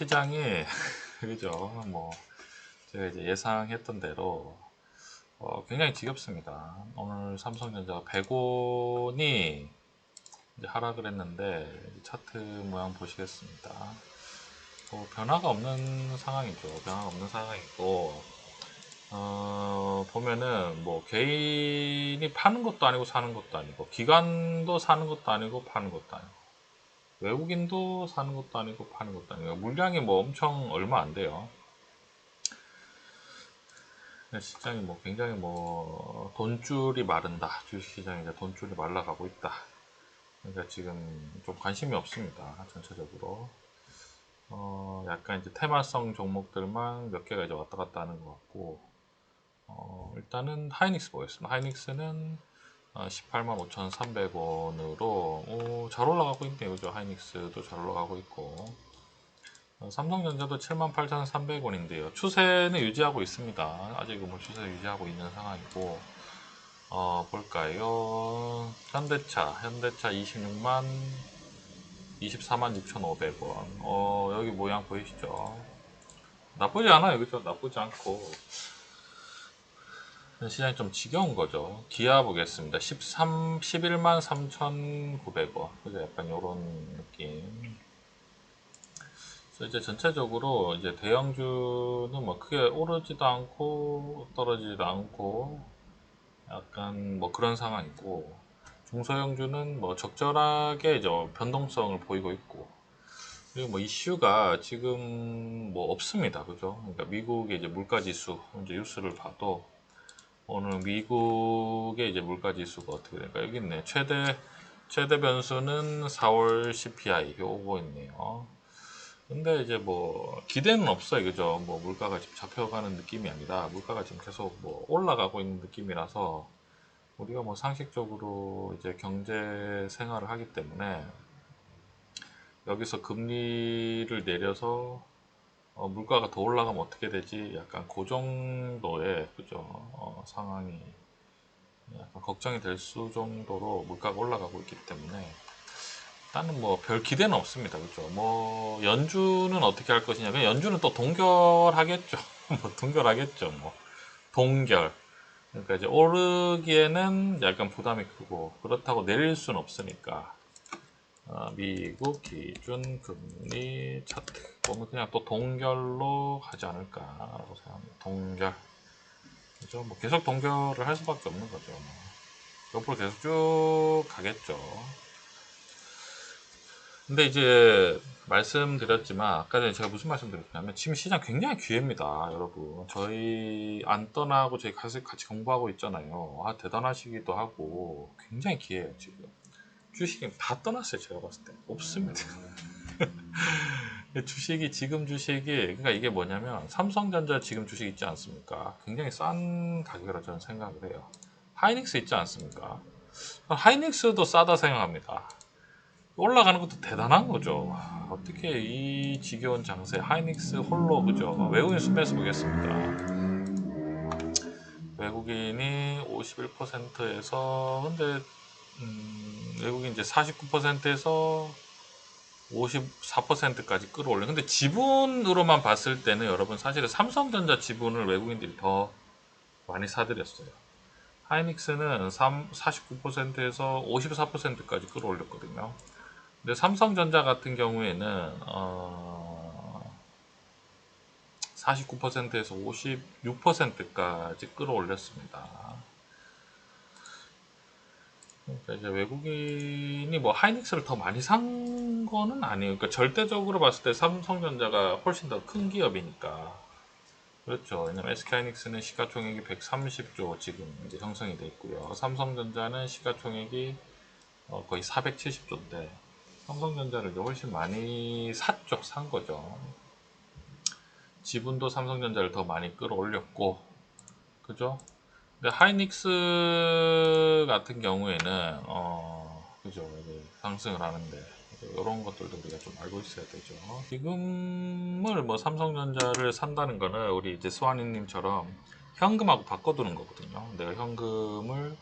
시장이 그죠? 뭐 제가 이제 예상했던 대로 어, 굉장히 지겹습니다. 오늘 삼성전자가 100원이 이제 하락을 했는데 차트 모양 보시겠습니다. 뭐 변화가 없는 상황이죠. 변화가 없는 상황이고 어, 보면은 뭐 개인이 파는 것도 아니고 사는 것도 아니고 기관도 사는 것도 아니고 파는 것도 아니고 외국인도 사는 것도 아니고 파는 것도 아니고 물량이 뭐 엄청 얼마 안 돼요. 네, 시장이 뭐 굉장히 뭐 돈줄이 마른다. 주식시장이 이제 돈줄이 말라가고 있다. 그러니까 지금 좀 관심이 없습니다. 전체적으로. 어, 약간 이제 테마성 종목들만 몇 개가 이제 왔다 갔다 하는 것 같고, 어, 일단은 하이닉스 보겠습니다. 하이닉스는 어, 18만 5,300원으로 오, 잘 올라가고 있네요. 그죠? 하이닉스도 잘 올라가고 있고, 어, 삼성전자도 78,300원인데요. 추세는 유지하고 있습니다. 아직은 뭐 추세 유지하고 있는 상황이고, 어, 볼까요? 현대차, 현대차 26만 24만 6,500원. 어, 여기 모양 보이시죠? 나쁘지 않아요. 그죠? 나쁘지 않고. 시장이 좀 지겨운 거죠. 기아 보겠습니다. 13, 11만 3,900원. 그죠? 약간 요런 느낌. 그래서 이제 전체적으로 이제 대형주는 뭐 크게 오르지도 않고 떨어지지도 않고 약간 뭐 그런 상황이고 중소형주는 뭐 적절하게 이제 변동성을 보이고 있고 그리고 뭐 이슈가 지금 뭐 없습니다 그죠 그러니까 미국의 이제 물가지수 이제 뉴스를 봐도 오늘 미국의 이제 물가 지수가 어떻게 될까 여기 있네. 최대 최대 변수는 4월 CPI 요거 있네요. 근데 이제 뭐 기대는 없어요. 그죠? 뭐 물가가 지금 잡혀가는 느낌이 아니라 물가가 지금 계속 뭐 올라가고 있는 느낌이라서 우리가 뭐 상식적으로 이제 경제 생활을 하기 때문에 여기서 금리를 내려서 어, 물가가 더 올라가면 어떻게 되지? 약간 그 정도의 그죠 어, 상황이 약간 걱정이 될 수 정도로 물가가 올라가고 있기 때문에 일단은 뭐 별 기대는 없습니다. 그죠? 뭐 연주는 어떻게 할 것이냐? 그냥 연주는 또 동결하겠죠. 뭐 동결하겠죠. 뭐 동결. 그러니까 이제 오르기에는 약간 부담이 크고 그렇다고 내릴 수는 없으니까 어, 미국 기준 금리 차트 보면 그냥 또 동결로 가지 않을까라고 생각합니다. 동결. 그죠? 뭐 계속 동결을 할 수밖에 없는 거죠. 뭐. 옆으로 계속 쭉 가겠죠. 근데 이제 말씀드렸지만 아까 전에 제가 무슨 말씀드렸냐면 지금 시장 굉장히 기회입니다 여러분 저희 안 떠나고 저희 같이, 같이 공부하고 있잖아요 아 대단하시기도 하고 굉장히 기회예요 지금 주식이 다 떠났어요 제가 봤을 때 없습니다 주식이 지금 주식이 그러니까 이게 뭐냐면 삼성전자 지금 주식 있지 않습니까 굉장히 싼 가격이라 저는 생각을 해요 하이닉스 있지 않습니까 하이닉스도 싸다 생각합니다 올라가는 것도 대단한 거죠. 와, 어떻게 이 지겨운 장세 하이닉스 홀로 그죠? 외국인 수매수 보겠습니다. 외국인이 51%에서 근데 음, 외국인 이제 49%에서 54%까지 끌어올려. 근데 지분으로만 봤을 때는 여러분 사실은 삼성전자 지분을 외국인들이 더 많이 사들였어요. 하이닉스는 49%에서 54%까지 끌어올렸거든요. 근데 삼성전자 같은 경우에는 어 49%에서 56%까지 끌어올렸습니다. 그러니까 이제 외국인이 뭐 하이닉스를 더 많이 산 거는 아니에요. 그러니까 절대적으로 봤을 때 삼성전자가 훨씬 더 큰 기업이니까. 그렇죠. 왜냐면 SK하이닉스는 시가총액이 130조 지금 이제 형성이 돼 있고요. 삼성전자는 시가총액이 어 거의 470조인데 삼성전자를 이제 훨씬 많이 샀죠. 산 거죠. 지분도 삼성전자를 더 많이 끌어올렸고, 그죠? 근데 하이닉스 같은 경우에는, 어, 그죠? 상승을 하는데, 이런 것들도 우리가 좀 알고 있어야 되죠. 지금을 뭐 삼성전자를 산다는 거는 우리 이제 수환이님처럼 현금하고 바꿔두는 거거든요. 내가 현금을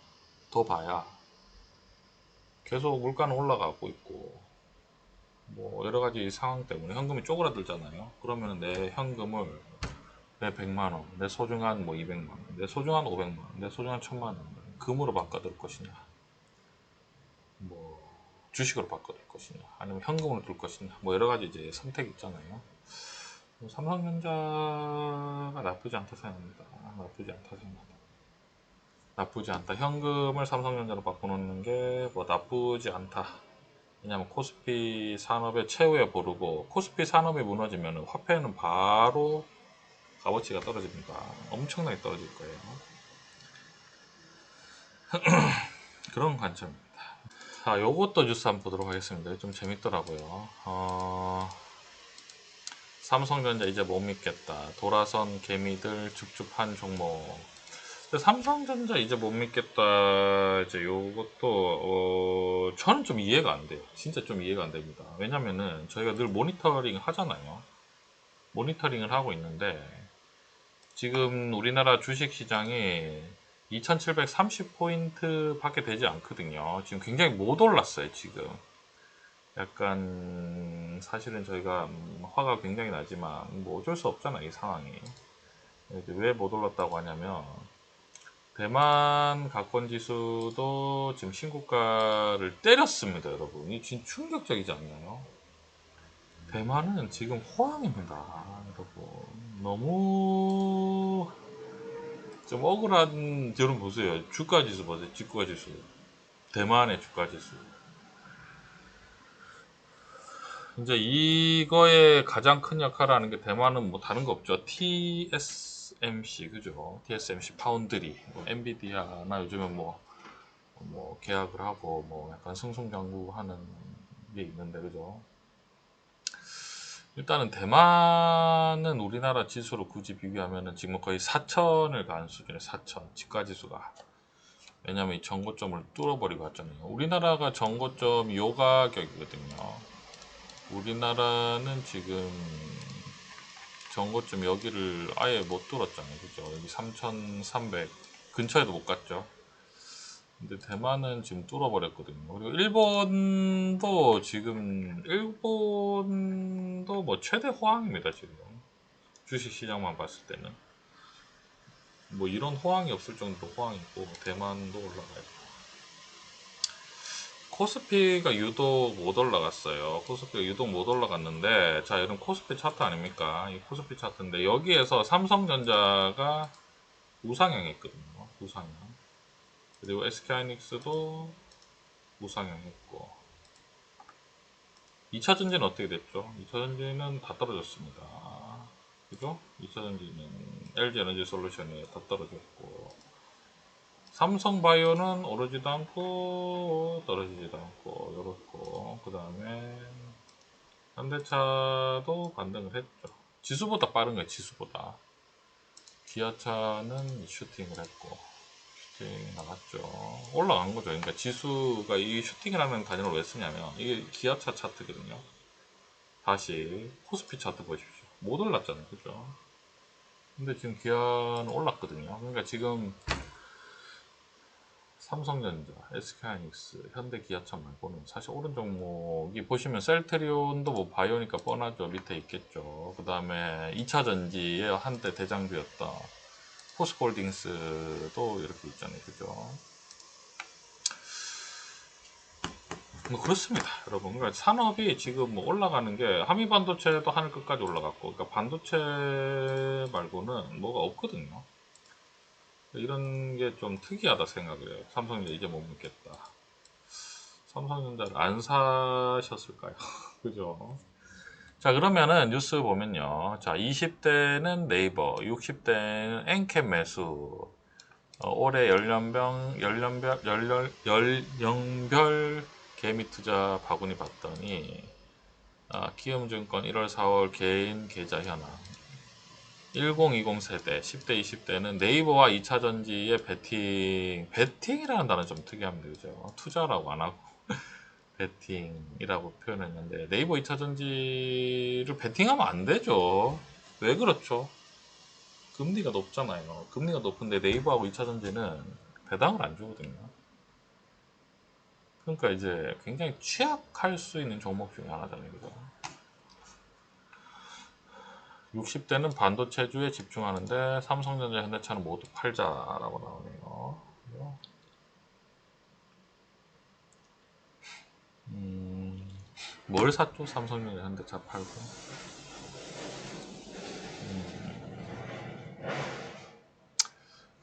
더 봐야 계속 물가는 올라가고 있고, 뭐 여러 가지 상황 때문에 현금이 쪼그라들잖아요. 그러면 내 현금을 내 100만 원, 내 소중한 뭐 200만 원, 내 소중한 500만 원, 내 소중한 1000만 원 금으로 바꿔둘 것이냐, 뭐 주식으로 바꿔둘 것이냐, 아니면 현금으로 둘 것이냐, 뭐 여러 가지 이제 선택이 있잖아요. 삼성전자가 나쁘지 않다 생각합니다. 나쁘지 않다 생각합니다. 나쁘지 않다. 현금을 삼성전자로 바꿔놓는 게 뭐 나쁘지 않다. 왜냐면 코스피 산업의 최후에 보르고 코스피 산업이 무너지면 화폐는 바로 값어치가 떨어집니다. 엄청나게 떨어질 거예요. 그런 관점입니다. 자, 요것도 뉴스 한번 보도록 하겠습니다. 좀 재밌더라고요. 어, 삼성전자 이제 못 믿겠다. 돌아선 개미들 줍줍한 종목. 삼성전자 이제 못 믿겠다. 이제 요것도 어, 저는 좀 이해가 안 돼요. 진짜 좀 이해가 안 됩니다. 왜냐면은 저희가 늘 모니터링 하잖아요. 모니터링을 하고 있는데 지금 우리나라 주식 시장이 2730포인트 밖에 되지 않거든요. 지금 굉장히 못 올랐어요, 지금. 약간 사실은 저희가 음, 화가 굉장히 나지만 뭐 어쩔 수 없잖아, 이 상황이. 왜 못 올랐다고 하냐면 대만 가권 지수도 지금 신고가를 때렸습니다, 여러분. 이 진짜 충격적이지 않나요? 대만은 지금 호황입니다, 여러분. 너무 좀 억울한 여러분 보세요. 주가 지수 보세요. 주가 지수. 대만의 주가 지수. 이제 이거의 가장 큰 역할을 하는 게 대만은 뭐 다른 거 없죠. TSMC 그죠? TSMC 파운드리, 뭐 엔비디아나 요즘은 뭐, 뭐 계약을 하고 뭐 약간 승승장구하는 게 있는데 그죠? 일단은 대만은 우리나라 지수로 굳이 비교하면은 지금 거의 4천을 간 수준이에요. 4천 지가 지수가. 왜냐면 이 전고점을 뚫어버리고 왔잖아요. 우리나라가 전고점 요 가격이거든요. 우리나라는 지금 전고점 여기를 아예 못 뚫었잖아요. 그죠? 여기 3,300 근처에도 못 갔죠. 근데 대만은 지금 뚫어버렸거든요. 그리고 일본도 지금 일본도 뭐 최대 호황입니다 지금 주식 시장만 봤을 때는 뭐 이런 호황이 없을 정도로 호황이 있고 대만도 올라가요. 코스피가 유독 못 올라갔어요. 코스피가 유독 못 올라갔는데 자 이런 코스피 차트 아닙니까? 이 코스피 차트인데 여기에서 삼성전자가 우상향했거든요. 우상향. 그리고 SK하이닉스도 우상향했고 2차 전지는 어떻게 됐죠? 2차 전지는 다 떨어졌습니다. 그죠? 2차 전지는 LG 에너지 솔루션이 다 떨어졌고 삼성 바이오는 오르지도 않고 떨어지지도 않고 이렇고 그 다음에 현대차도 반등을 했죠. 지수보다 빠른 거예요. 지수보다. 기아차는 슈팅을 했고 슈팅 나갔죠. 올라간 거죠. 그러니까 지수가 이 슈팅이라는 단위를 왜 쓰냐면 이게 기아차 차트거든요. 다시 코스피 차트 보십시오. 못 올랐잖아요. 그죠? 근데 지금 기아는 올랐거든요. 그러니까 지금 삼성전자, SK하이닉스, 현대 기아차 말고는 사실 오른 종목이 보시면 셀트리온도 뭐 바이오니까 뻔하죠. 밑에 있겠죠. 그 다음에 2차 전지의 한때 대장주였던 포스홀딩스도 이렇게 있잖아요. 그죠? 뭐 그렇습니다, 여러분. 그러니까 산업이 지금 뭐 올라가는 게 한미 반도체도 하늘 끝까지 올라갔고, 그러니까 반도체 말고는 뭐가 없거든요. 이런 게 좀 특이하다 생각을 해요. 삼성전자 이제 못 믿겠다. 삼성전자를 안 사셨을까요? 그죠? 자, 그러면은 뉴스 보면요. 자, 20대는 네이버, 60대는 엔캡 매수, 어, 올해 연령별, 연령별, 연령, 연령별 개미 투자 바구니 봤더니, 아, 키움증권 1월 4월 개인 계좌 현황. 1020 세대, 10대, 20대는 네이버와 2차 전지의 베팅, 베팅이라는 단어 좀 특이합니다. 그죠? 투자라고 안 하고 베팅이라고 표현했는데 네이버 2차 전지를 베팅하면 안 되죠. 왜 그렇죠? 금리가 높잖아요. 금리가 높은데 네이버하고 2차 전지는 배당을 안 주거든요. 그러니까 이제 굉장히 취약할 수 있는 종목 중에 하나잖아요. 그죠? 60대는 반도체주에 집중하는데 삼성전자, 현대차는 모두 팔자라고 나오네요. 그죠? 음, 뭘 샀죠? 삼성전자, 현대차 팔고.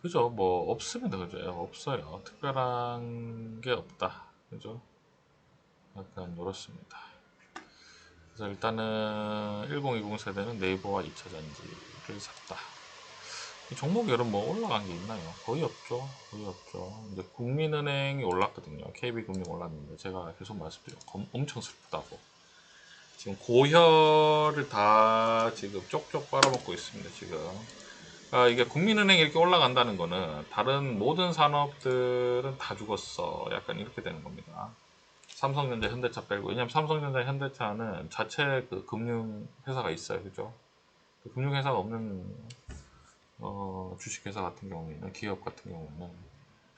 그죠? 뭐 없습니다. 그죠? 없어요. 특별한 게 없다. 그죠? 약간 이렇습니다. 그래서 일단은 1020 세대는 네이버와 2차 전지를 샀다. 이 종목 여름 뭐 올라간 게 있나요? 거의 없죠. 거의 없죠. 이제 국민은행이 올랐거든요. KB금융 올랐는데 제가 계속 말씀드려 검- 엄청 슬프다고. 지금 고혈을 다 지금 쪽쪽 빨아먹고 있습니다. 지금. 아, 이게 국민은행 이렇게 올라간다는 거는 다른 모든 산업들은 다 죽었어. 약간 이렇게 되는 겁니다. 삼성전자, 현대차 빼고. 왜냐면 삼성전자, 현대차는 자체 그 금융 회사가 있어요. 그죠? 그 금융 회사가 없는 어, 주식회사 같은 경우에는 기업 같은 경우에는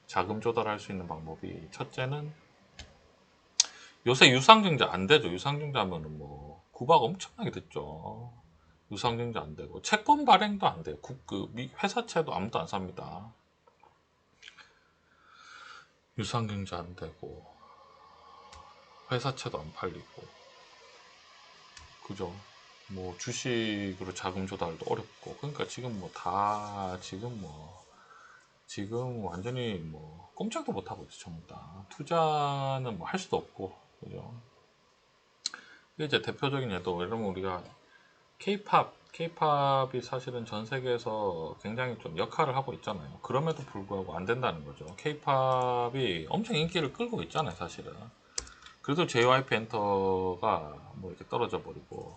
자금 조달할 수 있는 방법이 첫째는 요새 유상증자 안 되죠. 유상증자 하면은 뭐 구박 엄청나게 됐죠. 유상증자 안 되고 채권 발행도 안 돼요. 국, 그 미- 회사채도 아무도 안 삽니다. 유상증자 안 되고 회사채도 안 팔리고 그죠? 뭐 주식으로 자금 조달도 어렵고 그러니까 지금 뭐 다 지금 뭐 지금 완전히 뭐 꼼짝도 못 하고 있죠 전부 다 투자는 뭐 할 수도 없고 그죠? 이제 대표적인 예도 여러분 우리가 K-팝, K-팝이 사실은 전 세계에서 굉장히 좀 역할을 하고 있잖아요. 그럼에도 불구하고 안 된다는 거죠. K-팝이 엄청 인기를 끌고 있잖아요, 사실은. 그래도 JYP 엔터가 뭐 이렇게 떨어져 버리고,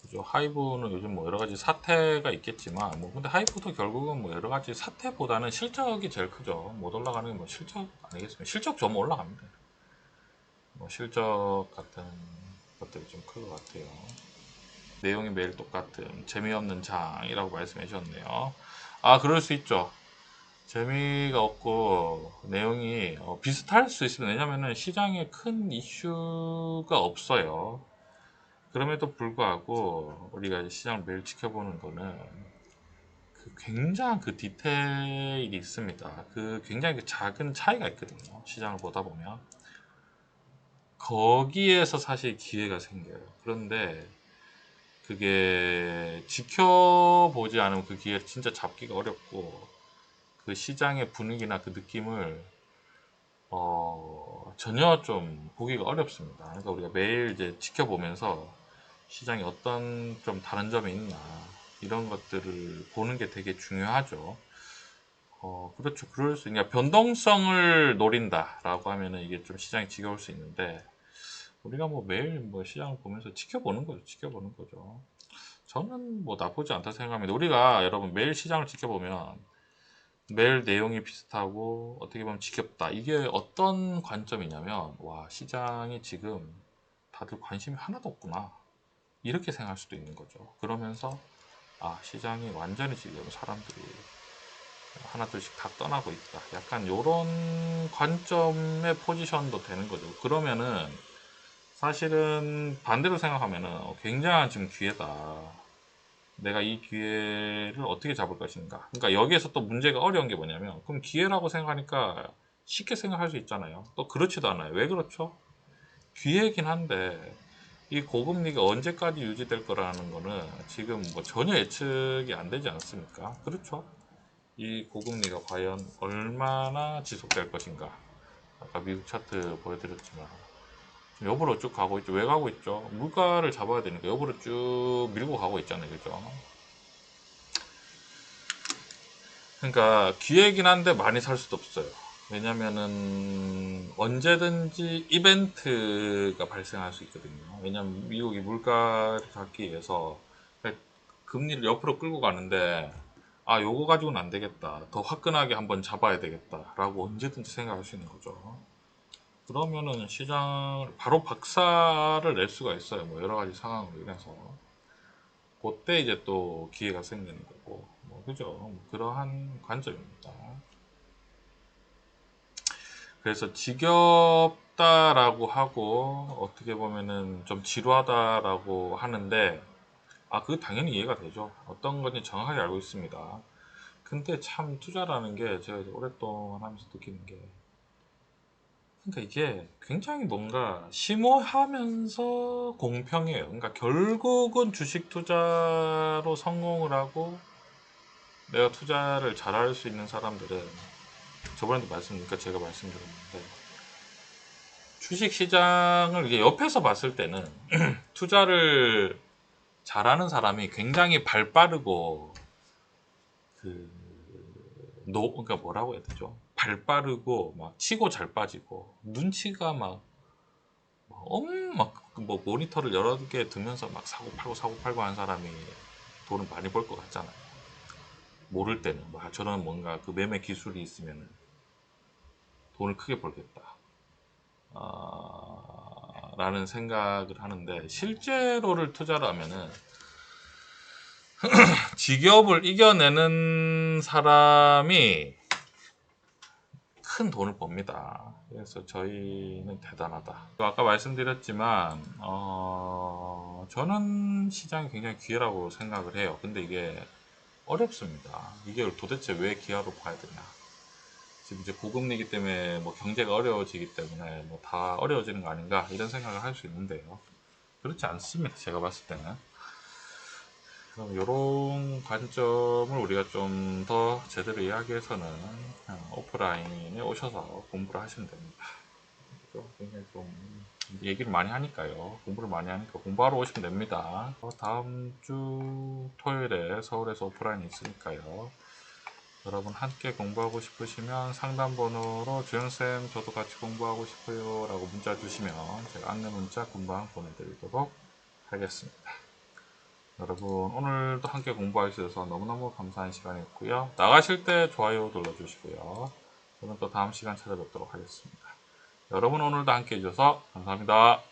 그죠. 하이브는 요즘 뭐 여러 가지 사태가 있겠지만, 뭐 근데 하이브도 결국은 뭐 여러 가지 사태보다는 실적이 제일 크죠. 못 올라가는 게뭐 실적 아니겠습니까? 실적 좀 올라갑니다. 뭐 실적 같은 것들이 좀 클 것 같아요. 내용이 매일 똑같은 재미없는 장이라고 말씀해 주셨네요. 아, 그럴 수 있죠. 재미가 없고 내용이 어, 비슷할 수 있습니다. 왜냐면은 시장에 큰 이슈가 없어요. 그럼에도 불구하고 우리가 시장을 매일 지켜보는 거는 그 굉장한 그 디테일이 있습니다. 그 굉장히 그 작은 차이가 있거든요. 시장을 보다 보면 거기에서 사실 기회가 생겨요. 그런데 그게 지켜보지 않으면 그 기회를 진짜 잡기가 어렵고 그 시장의 분위기나 그 느낌을 어, 전혀 좀 보기가 어렵습니다. 그러니까 우리가 매일 이제 지켜보면서 시장에 어떤 좀 다른 점이 있나 이런 것들을 보는 게 되게 중요하죠. 어, 그렇죠. 그럴 수, 그러니까 변동성을 노린다라고 하면은 이게 좀 시장이 지겨울 수 있는데 우리가 뭐 매일 뭐 시장을 보면서 지켜보는 거죠. 지켜보는 거죠. 저는 뭐 나쁘지 않다 생각합니다. 우리가 여러분 매일 시장을 지켜보면 매일 내용이 비슷하고 어떻게 보면 지겹다. 이게 어떤 관점이냐면 와 시장이 지금 다들 관심이 하나도 없구나. 이렇게 생각할 수도 있는 거죠. 그러면서 아 시장이 완전히 지금 사람들이 하나둘씩 다 떠나고 있다. 약간 이런 관점의 포지션도 되는 거죠. 그러면은 사실은 반대로 생각하면은 어, 굉장한 지금 기회다. 내가 이 기회를 어떻게 잡을 것인가. 그러니까 여기에서 또 문제가 어려운 게 뭐냐면 그럼 기회라고 생각하니까 쉽게 생각할 수 있잖아요. 또 그렇지도 않아요. 왜 그렇죠? 기회긴 한데 이 고금리가 언제까지 유지될 거라는 거는 지금 뭐 전혀 예측이 안 되지 않습니까? 그렇죠? 이 고금리가 과연 얼마나 지속될 것인가. 아까 미국 차트 보여드렸지만 지금 옆으로 쭉 가고 있죠. 왜 가고 있죠? 물가를 잡아야 되니까 옆으로 쭉 밀고 가고 있잖아요. 그죠? 그러니까 기회긴 한데 많이 살 수도 없어요. 왜냐면은 언제든지 이벤트가 발생할 수 있거든요. 왜냐면 미국이 물가를 잡기 위해서 금리를 옆으로 끌고 가는데 아 요거 가지고는 안 되겠다. 더 화끈하게 한번 잡아야 되겠다라고 언제든지 생각할 수 있는 거죠. 그러면은 시장을 바로 박살을 낼 수가 있어요. 뭐 여러 가지 상황으로 인해서. 그때 이제 또 기회가 생기는 거고. 뭐 그죠? 뭐 그러한 관점입니다. 그래서 지겹다라고 하고 어떻게 보면은 좀 지루하다라고 하는데 아, 그 당연히 이해가 되죠. 어떤 건지 정확하게 알고 있습니다. 근데 참 투자라는 게 제가 오랫동안 하면서 느끼는 게 그러니까 이게 굉장히 뭔가 심오하면서 공평해요. 그러니까 결국은 주식 투자로 성공을 하고 내가 투자를 잘할 수 있는 사람들은 저번에도 말씀, 그러니까 제가 말씀드렸는데 주식 시장을 이게 옆에서 봤을 때는 투자를 잘하는 사람이 굉장히 발 빠르고 그 노, 그러니까 뭐라고 해야 되죠? 발 빠르고 막 치고 잘 빠지고 눈치가 막 엄막뭐 모니터를 여러 개 두면서 막 사고 팔고 사고 팔고 하는 사람이 돈을 많이 벌 것 같잖아요. 모를 때는 뭐 아, 저런 뭔가 그 매매 기술이 있으면 돈을 크게 벌겠다. 아, 라는 생각을 하는데 실제로를 투자를 하면은 직업을 이겨내는 사람이 큰 돈을 법니다. 그래서 저희는 대단하다. 아까 말씀드렸지만 어, 저는 시장이 굉장히 기회라고 생각을 해요. 근데 이게 어렵습니다. 이게 도대체 왜 기회로 봐야 되냐? 지금 이제 고금리기 때문에 뭐 경제가 어려워지기 때문에 뭐 다 어려워지는 거 아닌가 이런 생각을 할 수 있는데요. 그렇지 않습니다. 제가 봤을 때는. 그럼 이런 관점을 우리가 좀 더 제대로 이야기해서는 그냥 오프라인에 오셔서 공부를 하시면 됩니다. 굉장히 좀 얘기를 많이 하니까요. 공부를 많이 하니까 공부하러 오시면 됩니다. 어, 다음 주 토요일에 서울에서 오프라인이 있으니까요. 여러분 함께 공부하고 싶으시면 상담 번호로 주영쌤 저도 같이 공부하고 싶어요 라고 문자 주시면 제가 안내 문자 금방 보내드리도록 하겠습니다. 여러분 오늘도 함께 공부해 주셔서 너무너무 감사한 시간이었고요. 나가실 때 좋아요 눌러주시고요. 저는 또 다음 시간 찾아뵙도록 하겠습니다. 여러분 오늘도 함께 해주셔서 감사합니다.